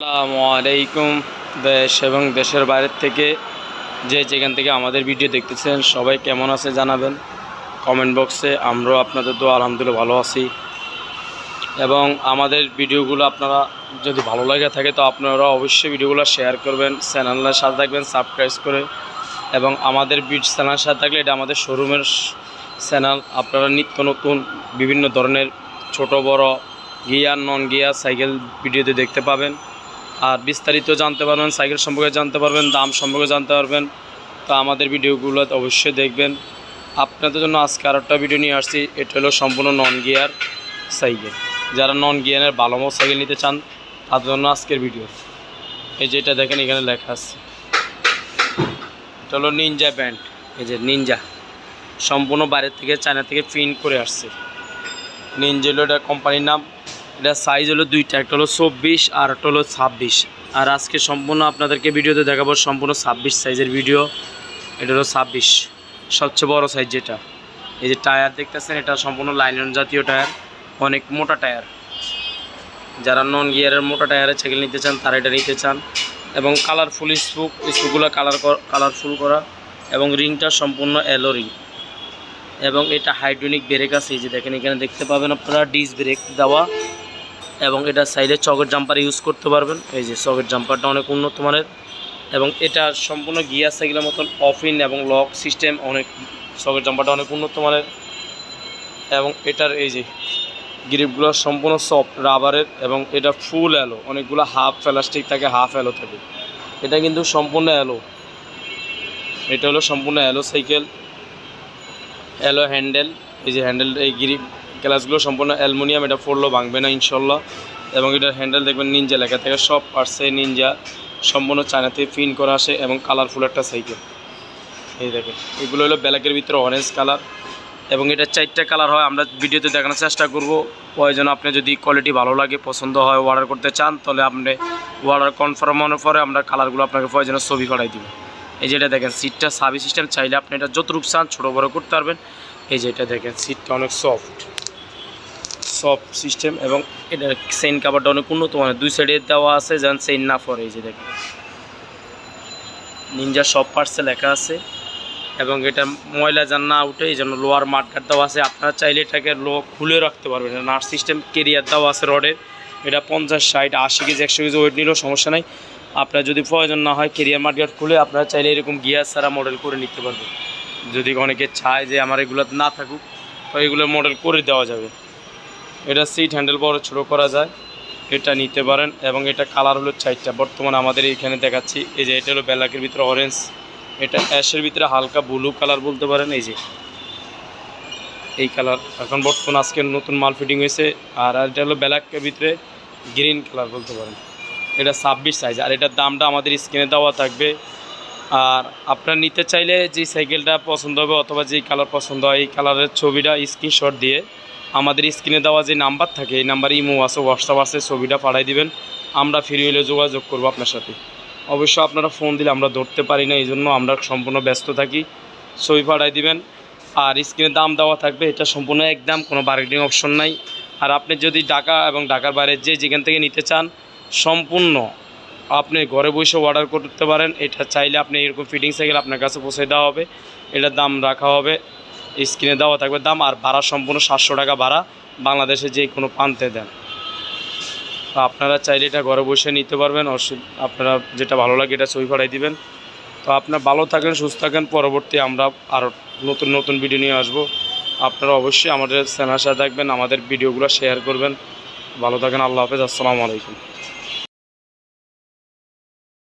আসসালামু আলাইকুম দেশ এবং দেশের বাইরের থেকে যে যেখান থেকে আমাদের ভিডিও দেখতেছেন, সবাই কেমন আছে জানাবেন। কমেন্ট বক্সে আমরাও আপনাদের তো আলহামদুলিল্লাহ ভালো আছি। এবং আমাদের ভিডিওগুলো আপনারা যদি ভালো লাগে থাকে, তো আপনারা অবশ্যই ভিডিওগুলো শেয়ার করবেন, চ্যানেলের সাথে থাকবেন, সাবস্ক্রাইব করে। এবং আমাদের চ্যানেলের সাথে থাকলে এটা আমাদের শোরুমের চ্যানেল। আপনারা নিত্য নতুন বিভিন্ন ধরনের ছোট, বড় গিয়ার নন গিয়ার সাইকেল ভিডিওতে দেখতে পাবেন। আর বিস্তারিত জানতে পারবেন, সাইকেল সম্পর্কে জানতে পারবেন, দাম সম্পর্কে জানতে পারবেন। তো আমাদের ভিডিওগুলো অবশ্যই দেখবেন। আপনাদের জন্য আজকে আর একটা ভিডিও নিয়ে আসছি, এটা হলো সম্পূর্ণ নন গিয়ার সাইকেল। যারা নন গিয়ারের ভালো মতো সাইকেল নিতে চান তার জন্য আজকের ভিডিও এই যেটা দেখেন, এখানে লেখা আছে। এটা হলো নিনজা ব্যান্ড এই যে নিনজা সম্পূর্ণ বাইরের থেকে, চায়না থেকে প্রিন্ট করে আসছে। নিনজা হলো এটা কোম্পানির নাম। এটা সাইজ হলো দুইটা, একটা হলো চব্বিশ আর একটা হলো ছাব্বিশ। আর আজকে সম্পূর্ণ আপনাদেরকে ভিডিওতে দেখাবো সম্পূর্ণ ছাব্বিশ সাইজের ভিডিও এটা হলো ছাব্বিশ, সবচেয়ে বড় সাইজ যেটা। এই যে টায়ার দেখতেছেন, এটা সম্পূর্ণ লাইলন জাতীয় টায়ার অনেক মোটা টায়ার যারা নন গিয়ারের মোটা টায়ারের সাইকেল নিতে চান, তারা এটা নিতে চান। এবং কালারফুল স্পুক স্পুকগুলো কালার কালারফুল করা। এবং রিংটা সম্পূর্ণ এলো রিং এবং এটা হাইড্রোনিক ব্রেক আছে, এই যে দেখেন, এখানে দেখতে পাবেন আপনারা ডিস ব্রেক দেওয়া। এবং এটা সাইডে চকের জাম্পার ইউজ করতে পারবেন। এই যে চকের জাম্পারটা অনেক উন্নত মানের। এবং এটা সম্পূর্ণ গিয়ার সাইকেলের মতন অফ ইন এবং লক সিস্টেম অনেক চকের জাম্পারটা অনেক উন্নত মানের। এবং এটার এই যে গ্রিপগুলো সম্পূর্ণ সফট রাবারের এবং এটা ফুল অ্যালো, অনেকগুলো হাফ প্লাস্টিক থাকে, হাফ অ্যালো থাকে। এটা কিন্তু সম্পূর্ণ অ্যালো। এটা হলো সম্পূর্ণ অ্যালো সাইকেল, অ্যালো হ্যান্ডেল। এই যে হ্যান্ডেল এই গ্রিপ গ্লাসগুলো সম্পূর্ণ অ্যালুমিনিয়াম, এটা পড়লেও ভাঙবে না, ইনশাল্লাহ। এবং এটার হ্যান্ডেল দেখবেন নিনজা লেখা থেকে, সব পার্সে নিনজা সম্পূর্ণ চায়নাতে প্রিন্ট করা আসে এবং কালারফুল একটা সাইকেল এই দেখেন, এগুলো হলো ব্ল্যাকের ভিতরে অরেঞ্জ কালার এবং এটা চারটা কালার হয়, আমরা ভিডিওতে দেখানোর চেষ্টা করব। প্রয়োজন আপনি যদি কোয়ালিটি ভালো লাগে, পছন্দ হয় অর্ডার করতে চান, তাহলে আপনি অর্ডার কনফার্ম হওয়ার পরে আমরা কালারগুলো আপনাকে প্রয়োজনে ছবি করাই দিব। এই যেটা দেখেন সিটটা সাবি সিস্টেম চাইলে আপনি এটা যতটুকু চান, ছোটো বড়ো করতে পারবেন। এই যে এটা দেখেন সিটটা অনেক সফট সফট সিস্টেম এবং এটা চেইন কাভারটা অনেক উন্নত মানে দুই সাইডে দেওয়া আছে, যেন চেইন না পরে এই যে দেখেন। নিনজা সব পার্টসে লেখা আছে। এবং এটা ময়লা যেন না উঠে, এই জন্য লোয়ার মার্কার দেওয়া আছে। আপনারা চাইলে এটাকে লো, খুলে রাখতে পারবেন। নার্স সিস্টেম কেরিয়ার দেওয়া আছে রডের। এটা পঞ্চাশ, ষাট, আশি কেজি, একশো কেজি ওয়েট নিলেও সমস্যা নাই। আপনার যদি প্রয়োজন না হয় কেরিয়ার মার্কেট খুলে, আপনারা চাইলে এরকম গিয়ার ছাড়া মডেল করে নিতে পারবেন। যদি অনেকে চায় যে আমার এগুলো না থাকুক, তো এগুলো মডেল করে দেওয়া যাবে। এটা সিট হ্যান্ডেল বড় ছোটো করা যায়। এটা নিতে পারেন এবং এটা কালার হলো চারটা। বর্তমানে আমাদের এখানে দেখাচ্ছি, এই যে এটা হলো ব্ল্যাকের ভিতরে অরেঞ্জ এটা অ্যাশের ভিতরে হালকা ব্লু কালার বলতে পারেন, এই যে। এই কালার এখন বর্তমান আজকে নতুন মাল ফিটিং হয়েছে, আর এটা হলো ব্ল্যাকের ভিতরে গ্রিন কালার বলতে পারেন। এটা ছাব্বিশ সাইজ আর এটার দামটা আমাদের স্ক্রিনে দেওয়া থাকবে। আর আপনার নিতে চাইলে যে সাইকেলটা পছন্দ হবে অথবা যেই কালার পছন্দ হয়, এই কালারের ছবিটা স্ক্রিনশট দিয়ে আমাদের স্ক্রিনে দেওয়া যে নাম্বার থাকে, এই নাম্বারে ইমো আছে হোয়াটসঅ্যাপ আছে, ছবিটা পাঠাই দিবেন। আমরা ফ্রি হলে যোগাযোগ করব আপনার সাথে। অবশ্য আপনারা ফোন দিলে আমরা ধরতে পারি না এই জন্য আমরা সম্পূর্ণ ব্যস্ত থাকি। ছবি পাঠাই দিবেন। আর স্ক্রিনে দাম দেওয়া থাকবে, এটা সম্পূর্ণ একদম কোনো বার্গেনিং অপশন নাই। আর আপনি যদি ঢাকা এবং ঢাকার বাইরে যে যেখান থেকে নিতে চান, সম্পূর্ণ আপনি ঘরে বসে অর্ডার করতে পারেন। এটা চাইলে আপনি এরকম ফিটিং সাইকেল আপনার কাছে পৌঁছে দেওয়া হবে। এটার দাম রাখা হবে। স্ক্রিনে দেওয়া থাকবে দাম আর ভাড়া সম্পূর্ণ সাতশো টাকা ভাড়া বাংলাদেশে যে কোনো প্রান্তে দেন। আপনারা চাইলে এটা ঘরে বসে নিতে পারবেন আপনারা যেটা ভালো লাগে এটা ছবি পাঠাই দিবেন। তো আপনারা ভালো থাকেন, সুস্থ থাকেন, পরবর্তী আমরা আরও নতুন নতুন ভিডিও নিয়ে আসব। আপনারা অবশ্যই আমাদের চ্যানেল সাথে থাকবেন, আমাদের ভিডিওগুলো শেয়ার করবেন। ভালো থাকেন, আল্লাহ হাফেজ, আসসালামু আলাইকুম।